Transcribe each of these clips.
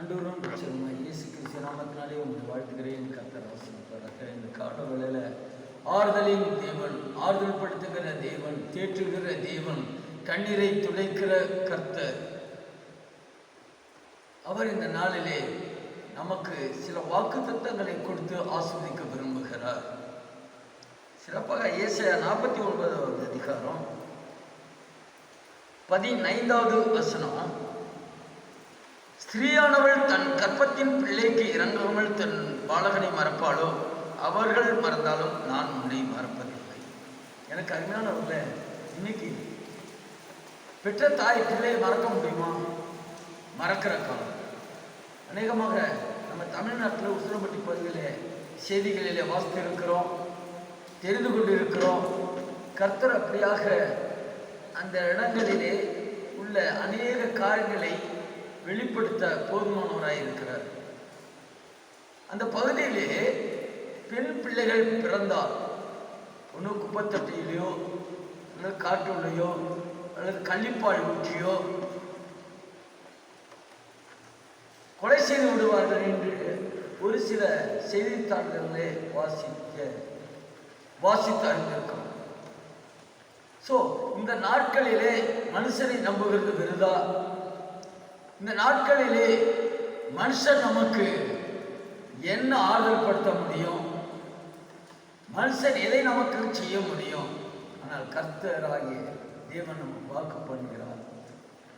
ஆண்டவரும் ரட்சகருமாய் இயேசு கிறிஸ்து நாமத்தினாலே உங்களை வாழ்த்துகிறேன் கர்த்தர் ஆசீர்வதிப்பாராக. இந்த கால வேளையில ஆறுதலின் தேவன் ஆறுதல் படுத்துகிற தேவன் தேற்றுகிற தேவன் கண்ணீரை துடைக்கிற கர்த்தர். அவர் இந்த நாளிலே நமக்கு சில வாக்குத்தத்தங்களை கொடுத்து ஆஸ்வதிக்க விரும்புகிறார். சிறப்பாக ஏசாயா நாற்பத்தி ஒன்பதாவது அதிகாரம் பதினைந்தாவது வசனம். ஸ்திரீயானவள் தன் கற்பத்தின் பிள்ளைக்கு இறங்காமல் தன் பாலகனை மறப்பாளோ? அவர்கள் மறந்தாலும் நான் உன்னை மறப்பதில்லை. எனக்கு அருமையானவர்கள இன்னைக்கு பெற்ற தாய் பிள்ளையை மறக்க முடியுமா? மறக்கிற காலம். அநேகமாக நம்ம தமிழ்நாட்டில் உசுரப்பட்டி பகுதியிலே செய்திகளிலே வாசித்து இருக்கிறோம் தெரிந்து கொண்டு இருக்கிறோம் கர்த்தர் அப்படியாக அந்த இடங்களிலே உள்ள அநேக காரியங்களை வெளிப்படுத்த போதுமானவராய் இருக்கிறார். அந்த பகுதியிலே பெண் பிள்ளைகள் பிறந்தால் ஒன்று குப்பத்தட்டியிலையோ அல்லது காட்டுள்ளையோ அல்லது கள்ளிப்பால் ஊற்றியோ கொலை செய்து விடுவார்கள் என்று ஒரு சில செய்தித்தாள்களிலே வாசிக்க வாசித்து அறிந்திருக்கிறோம். ஸோ இந்த நாட்களிலே மனுஷனை நம்புகிறது விருதா இந்த நாட்களிலே மனுஷன் நமக்கு என்ன ஆறுதல் படுத்த முடியும்? மனுஷன் எதை நமக்கு செய்ய முடியும்? ஆனால் கர்த்தராகிய தேவன் நமக்கு வாக்கு பண்ணுகிறார்.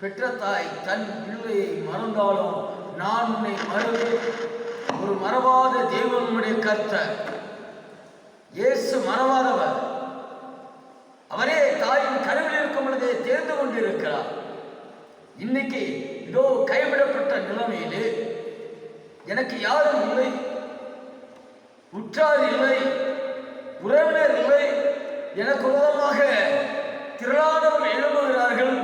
பெற்ற தாய் தன் பிள்ளையை மறந்தாலும் நான் உன்னை மறந்து ஒரு மறவாத தேவனுடைய கர்த்தர் இயேசு மறவாதவர். அவரே தாயின் கருவில் இருக்கும் பொழுதே தேர்ந்து கொண்டிருக்கிறார். இன்னைக்கு இதோ கைவிடப்பட்ட நிலைமையிலே எனக்கு யாரும் இல்லை. உற்றார் இல்லை. உறவினர் இல்லை. எனக்கு உதவமாக திரளானவர் எழுப்புகிறார்கள்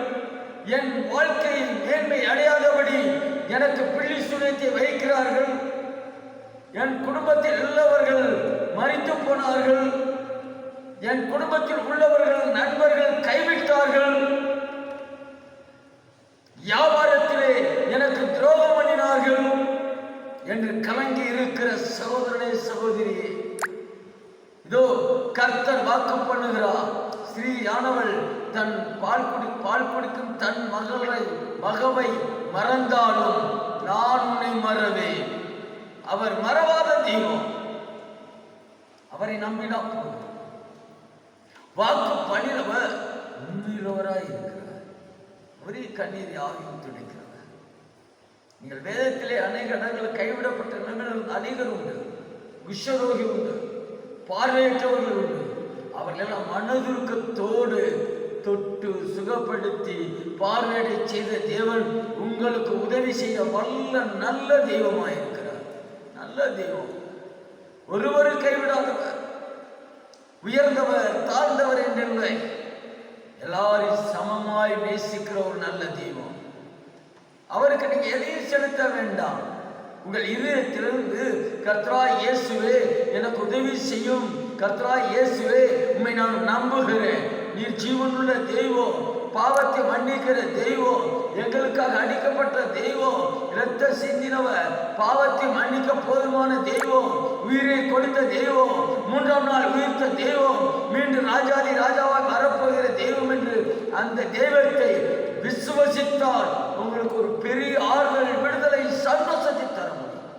என் வாழ்க்கையில் மேன்மை அடையாதபடி எனக்கு பிள்ளி சுனத்தை வைக்கிறார்கள். என் குடும்பத்தில் உள்ளவர்கள் மறித்து போனார்கள். என் குடும்பத்தில் உள்ளவர்கள் நண்பர்கள் கைவிட்டார்கள். வியாபார என்று கலங்கி இருக்கிற சகோதரனே சகோதரியே இதோ கர்த்தர் வாக்கு பண்ணுகிறார். ஸ்ரீயானவள் தன் பால் குடி பால் குடிக்கும் தன் மகளை மகவை மறந்தாலும் நான் உன்னை மறவேன். அவர் மறவாத தெய்வம். அவரை நம்பினா வாக்கு பண்ணினவர் உண்மையிலவராய் இருக்கிறார். அவரே கண்ணீர் யாவையும் துணைக்கிறார் நீங்கள் வேதத்திலே அநேக இடங்களில் கைவிடப்பட்ட இடங்கள் அநேகர் உண்டு. குஷ்டரோகி உண்டு. பார்வையற்றவர்கள் உண்டு. அவர்களெல்லாம் மனதுருக்கத்தோடு தொட்டு சுகப்படுத்தி பார்வையடை செய்த தேவன் உங்களுக்கு உதவி செய்ய வல்ல நல்ல தெய்வமாய் இருக்கிறார் நல்ல தெய்வம். ஒருவரும் கைவிடாதவர் உயர்ந்தவர் தாழ்ந்தவர் என்றில்லை. எல்லாரும் சமமாய் நேசிக்கிற ஒரு நல்ல தெய்வம் அவருக்கு நீங்க எதையும் செலுத்த வேண்டாம். உங்கள் இதயத்திலிருந்து கத்ரா இயேசுவே எனக்கு உதவி செய்யும். கத்ரா இயேசுவே உண்மை நான் நம்புகிறேன். நீர் ஜீவனுள்ள தெய்வம் பாவத்தை மன்னிக்கிற தெய்வம் எங்களுக்காக அடிக்கப்பட்ட தெய்வம் இரத்த சிந்தினவர் பாவத்தை மன்னிக்க போதுமான தெய்வம் உயிரை கொடுத்த தெய்வம் மூன்றாம் நாள் உயிர்த்த தெய்வம் மீண்டும் ராஜாதி ராஜாவாக வரப்போகிற தெய்வம் என்று அந்த தெய்வத்தை விசுவசித்தால் உங்களுக்கு ஒரு பெரிய ஆறுதல் விடுதலை சந்தோஷத்தை தர முடியும்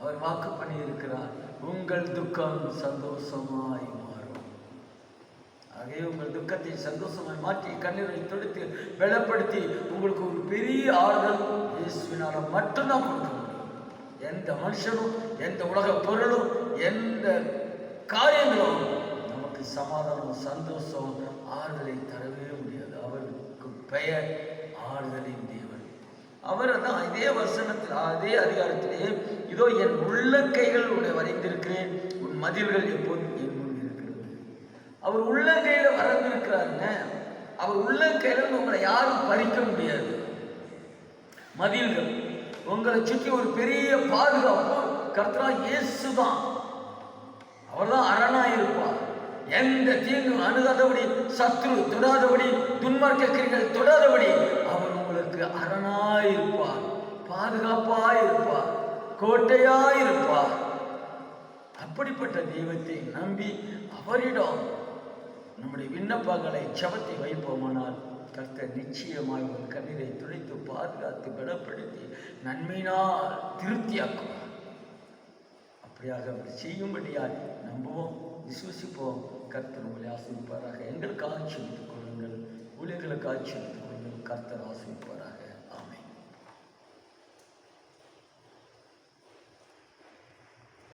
அவர் வாக்கு பண்ணி இருக்கிறார். உங்கள் துக்கம் சந்தோஷமாய் மாறும். ஆகவே உங்கள் துக்கத்தை சந்தோஷமாய் மாற்றி கண்ணீரை தொடுத்து வெளப்படுத்தி உங்களுக்கு ஒரு பெரிய ஆறுதல் இயேசுவினால மட்டும்தான் கொடுக்க முடியும். எந்த மனுஷனும் எந்த உலக பொருளும் எந்த காரியங்களும் நமக்கு சமாதானம் சந்தோஷம் ஆறுதலை தரவே முடியாது. அவருக்கு பெயர் ஆறுதலின் அவர் தான் இதே வசனத்தில் அதே அதிகாரத்திலே இதோ என் உள்ளங்கைகள் உன்னை வரைந்திருக்கிறேன். உன் மதில்கள் எப்போதும் என் முன் இருக்கிறது. அவர் உள்ளங்கையில வரைந்திருக்கிறாருங்க. அவர் உள்ளங்கையில உங்களை யாரும் பறிக்க முடியாது. மதில்கள் உங்களை சுற்றி ஒரு பெரிய பாதுகாப்பு கர்த்தரா இயேசு தான் அவர் தான் அரணா இருப்பார் எந்த தீங்கும் அணுகாதபடி சத்ரு தொடாதபடி துன்மார்க்க கிரிகள் தொடாதபடி அவர் அரணாயிருப்பார். பாதுகாப்பாயிருப்பார். கோட்டையாயிருப்பார். அப்படிப்பட்ட தெய்வத்தை நம்பி அவரிடம் நம்முடைய விண்ணப்பங்களை ஜபத்தை வைப்போமானால் கர்த்தர் நிச்சயமாய் உங்கள் கண்ணீரை துடைத்து பாதுகாத்து பலப்படுத்தி நன்மையினால் திருப்தியாக்குவார். அப்படியாக அவர் செய்யும்படியால் நம்புவோம் விசுவசிப்போம். கர்த்தர் உங்களை ஆசிரிப்பாராக எங்களுக்கு ஆட்சி எடுத்துக் கொள்ளுங்கள். ஊழியர்களுக்கு ஆட்சி எடுத்துக் கொள்ளுங்கள். கர்த்தர் ஆசிரிப்பாராக